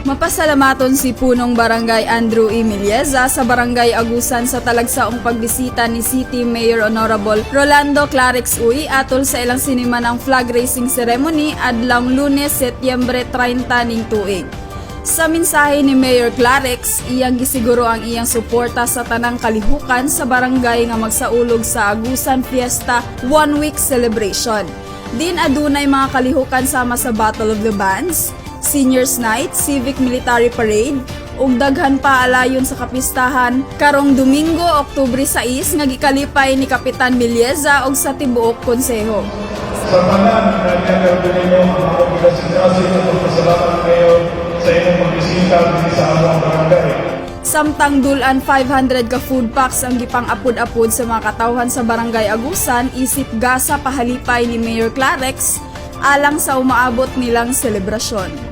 Mapasalamaton si punong barangay Andrew E. Milieza sa barangay Agusan sa talagsaong pagbisita ni City Mayor Honorable Rolando Clarix Uy atol sa ilang sinima ng flag raising ceremony adlang lunes Setyembre 30 ning tuig. Sa mensahe ni Mayor Clarix, iyang gisiguro ang iyang suporta sa tanang kalihukan sa barangay nga magsaulog sa Agusan Fiesta One Week Celebration. Din adunay mga kalihukan sama sa Battle of the Bands, Seniors Night, Civic Military Parade, ug daghan pa alayon sa kapistahan karong Domingo, Oktubre 6 nga gikalipay ni Kapitan Milieza og sa tibuok konseho. Sa tanan na nagkaroon ninyo ang mga obligasyon kasi at pasalamat kayo sa inyong pagbisita dito sa among barangay. Samtang dulan 500 ka food packs ang gipang-apod-apod sa mga katawhan sa Barangay Agusan isip gasa pahalipay ni Mayor Clarex alang sa umaabot nilang selebrasyon.